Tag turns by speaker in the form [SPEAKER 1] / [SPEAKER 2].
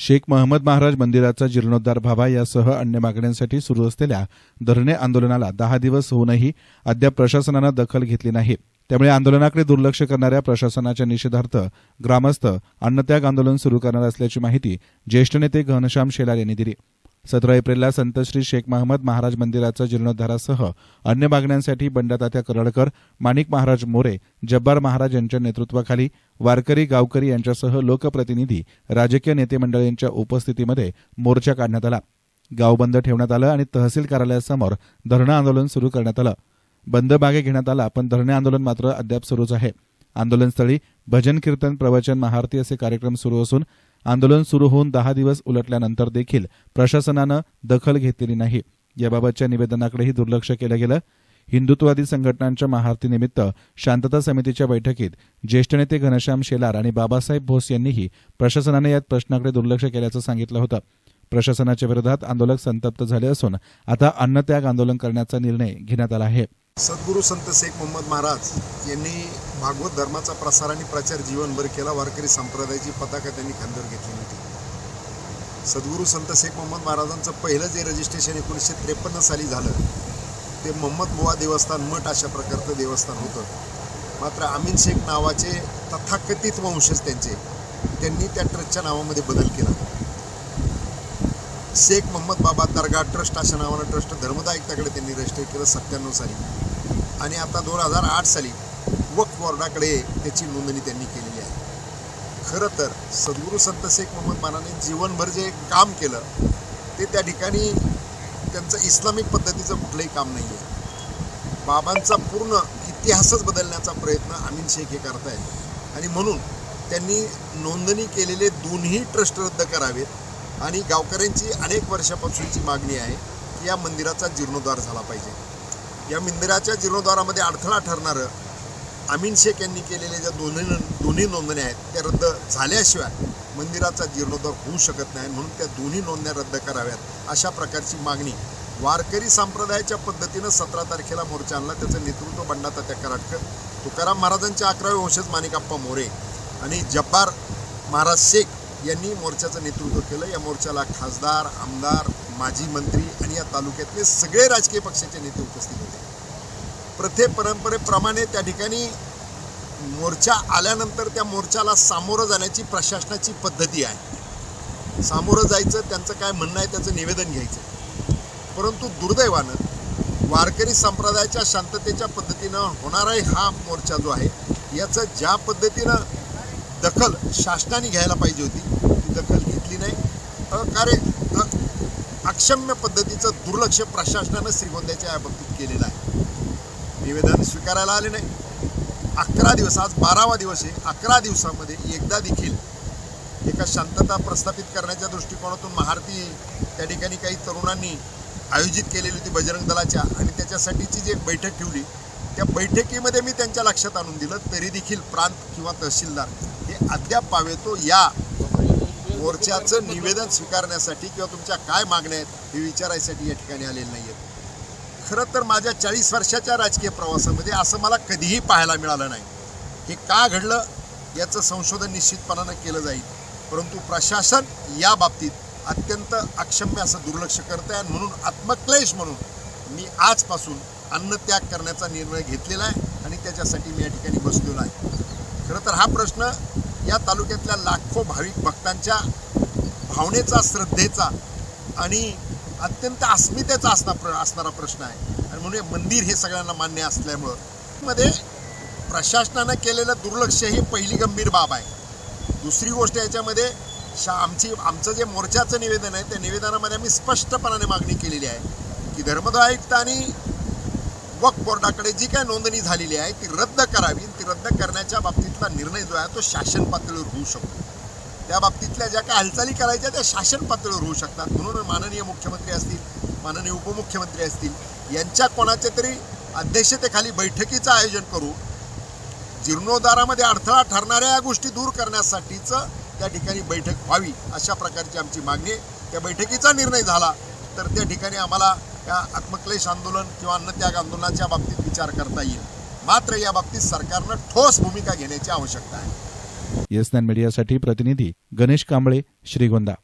[SPEAKER 1] शेख महम्मद महाराज मंदिराचा जीर्णोद्धार व्हावा यासह अन्य मागण्यांसाठी सुरू असलेल्या धरणे आंदोलनाला दहा दिवस होऊनही अद्याप प्रशासनानं दखल घेतली नाही. त्यामुळे आंदोलनाकडे दुर्लक्ष करणाऱ्या प्रशासनाच्या निषेधार्थ ग्रामस्थ अन्नत्याग आंदोलन सुरू करणार असल्याची माहिती ज्येष्ठ नेते घनश्याम शेलार यांनी दिली. सतरा एप्रिलला संतश्री शेख महम्मद महाराज मंदिराचा जीर्णोद्धारासह अन्य मागण्यांसाठी बंडातात्या करडकर माणिक महाराज मोरे जब्बार महाराज यांच्या नेतृत्वाखाली वारकरी गावकरी यांच्यासह लोकप्रतिनिधी राजकीय नेते मंडळींच्या उपस्थितीमध्ये मोर्चा काढण्यात आला. गाव बंद ठेवण्यात आलं आणि तहसील कार्यालयासमोर धरणं आंदोलन सुरू करण्यात आलं. बंद मागे घेण्यात आला पण धरणे आंदोलन मात्र अद्याप सुरूच आहे. आंदोलनस्थळी भजन कीर्तन प्रवचन महाआरती असे कार्यक्रम सुरू असून आंदोलन सुरू होऊन दहा दिवस उलटल्यानंतर देखील प्रशासनानं दखल घेतलेली नाही. याबाबतच्या निवेदनाकडेही दुर्लक्ष केलं गेलं. हिंदुत्ववादी संघटनांच्या महाआरतीनिमित्त शांतता समितीच्या बैठकीत ज्येष्ठ नेते घनश्याम शेलार आणि बाबासाहेब भोस यांनीही प्रशासनानं यात प्रश्नाकडे दुर्लक्ष केल्याचं सांगितलं होतं. प्रशासनाच्या विरोधात आंदोलक संतप्त झाले असून आता अन्नत्याग आंदोलन करण्याचा निर्णय घेण्यात आला आहे.
[SPEAKER 2] सद्गुरू संत शेख मोहम्मद महाराज यांनी भागवत धर्माचा प्रसार आणि प्रचार जीवनभर केला वारकरी संप्रदायाची पताका त्यांनी खांद्यावर घेतली होती. सद्गुरू संत शेख मोहम्मद महाराजांचं पहिलं जे रजिस्ट्रेशन एकोणीसशे त्रेपन्न साली झालं ते मोहम्मद बुवा देवस्थान मठ अशा प्रकारचं देवस्थान होतं. मात्र अमीन शेख नावाचे तथाकथित वंशज त्यांचे त्यांनी त्या ट्रस्टच्या नावामध्ये बदल केला. शेख मोहम्मद बाबा दर्गा ट्रस्ट अशा नावानं ट्रस्ट धर्मदायिकताकडे त्यांनी रजिस्टर केलं सत्त्याण्णव साली. आणि आता दोन हजार आठ साली वक्फ बोर्डाकडे त्याची नोंदणी त्यांनी केलेली आहे. खरं तर सद्गुरू संत शेख मोहम्मद मानाने जीवनभर जे काम केलं ते त्या ठिकाणी त्यांचं इस्लामिक पद्धतीचं कुठलंही काम नाही आहे बाबांचा पूर्ण इतिहासच बदलण्याचा प्रयत्न अमीन शेख हे करतायत. आणि म्हणून त्यांनी नोंदणी केलेले दोन्ही ट्रस्ट रद्द करावेत आणि गावकऱ्यांची अनेक वर्षापासूनची मागणी आहे की या मंदिराचा जीर्णोद्धार झाला पाहिजे. या मंदिराच्या जीर्णोद्धारामध्ये अडथळा ठरणारं अमीन शेख यांनी केलेल्या ज्या दोन्ही दोन्ही नोंदण्या आहेत त्या रद्द झाल्याशिवाय मंदिराचा जीर्णोद्धार होऊ शकत नाही म्हणून त्या दोन्ही नोंदण्या रद्द कराव्यात अशा प्रकारची मागणी वारकरी संप्रदायाच्या पद्धतीनं सतरा तारखेला मोर्चा आणला. त्याचं नेतृत्व बंडातात्या कराटकर तुकाराम महाराजांच्या अकरावे वंशज माणिकाप्पा मोरे आणि जब्बार महाराज शेख यांनी मोर्चाचं नेतृत्व केलं. या मोर्चाला खासदार आमदार माजी मंत्री आणि या तालुक्यातले सगळे राजकीय पक्षाचे नेते उपस्थित होते. प्रथे परंपरेप्रमाणे त्या ठिकाणी मोर्चा आल्यानंतर त्या मोर्चाला सामोरं जाण्याची प्रशासनाची पद्धती आहे. सामोरं जायचं त्यांचं काय म्हणणं आहे त्याचं निवेदन घ्यायचं. परंतु दुर्दैवानं वारकरी संप्रदायाच्या शांततेच्या पद्धतीनं होणारा हा मोर्चा जो आहे याचं ज्या पद्धतीनं दखल शासनाने घ्यायला पाहिजे होती ती दखल घेतली नाही. अकार्य अक्षम्य पद्धतीचं दुर्लक्ष प्रशासनानं श्रीगोंद्याच्या या बाबतीत केलेलं आहे. निवेदन स्वीकारायला आले नाही. अकरा दिवस आज बारावा दिवस आहे. अकरा दिवसामध्ये एकदा देखील एका शांतता प्रस्थापित करण्याच्या दृष्टिकोनातून महारती त्या ठिकाणी काही तरुणांनी आयोजित केलेली होती बजरंग दलाच्या आणि त्याच्यासाठीची जी एक बैठक ठेवली त्या बैठकीमध्ये मी त्यांच्या लक्षात आणून दिलं तरी देखील प्रांत किंवा तहसीलदार हे अद्याप पावेतो या मोर्चाचं निवेदन स्वीकारण्यासाठी किंवा तुमच्या काय मागण्या आहेत हे विचारायसाठी या ठिकाणी आलेले नाही आहेत खरं तर माझ्या चाळीस वर्षाच्या राजकीय प्रवासामध्ये असं मला कधीही पाहायला मिळालं नाही. हे का घडलं याचं संशोधन निश्चितपणानं केलं जाईल. परंतु प्रशासन या बाबतीत अत्यंत अक्षम्य असं दुर्लक्ष करत आहे आणि म्हणून आत्मक्लेश म्हणून मी आजपासून अन्नत्याग करण्याचा निर्णय घेतलेला आहे आणि त्याच्यासाठी मी या ठिकाणी बसलेलो आहे. खरं तर हा प्रश्न या तालुक्यातल्या लाखो भाविक भक्तांच्या भावनेचा श्रद्धेचा आणि अत्यंत अस्मितेचा असणार प्र असणारा प्रश्न आहे. आणि म्हणून मंदिर हे सगळ्यांना मान्य असल्यामुळं मध्ये प्रशासनानं केलेलं दुर्लक्ष ही पहिली गंभीर बाब आहे. दुसरी गोष्ट याच्यामध्ये शा आमची आमचं जे मोर्चाचं निवेदन आहे त्या निवेदनामध्ये आम्ही स्पष्टपणाने मागणी केलेली आहे की धर्मदाय आयुक्त आणि वक्फ बोर्डाकडे जी काय नोंदणी झालेली आहे ती रद्द करावी. ती रद्द करण्याच्या बाबतीतला निर्णय जो आहे तो शासन पातळीवर होऊ शकतो. त्या बाबतीतल्या ज्या काय हालचाली करायच्या त्या शासन पातळीवर होऊ शकतात. म्हणून माननीय मुख्यमंत्री असतील माननीय उपमुख्यमंत्री असतील यांच्या कोणाच्या तरी अध्यक्षतेखाली बैठकीचं आयोजन करू जीर्णोद्धारामध्ये अडथळा ठरणाऱ्या या गोष्टी दूर करण्यासाठीचं त्या ठिकाणी बैठक व्हावी अशा प्रकारची आमची मागणी त्या बैठकीचा निर्णय झाला तर त्या ठिकाणी आम्हाला या आत्मक्लेश आंदोलन किंवा अन्नत्याग आंदोलनाच्या बाबतीत विचार करता येईल. मात्र या बाबतीत सरकारनं ठोस भूमिका घेण्याची आवश्यकता आहे.
[SPEAKER 1] येस मीडियासाठी प्रतिनिधी गणेश कांबळे श्रीगोंदा.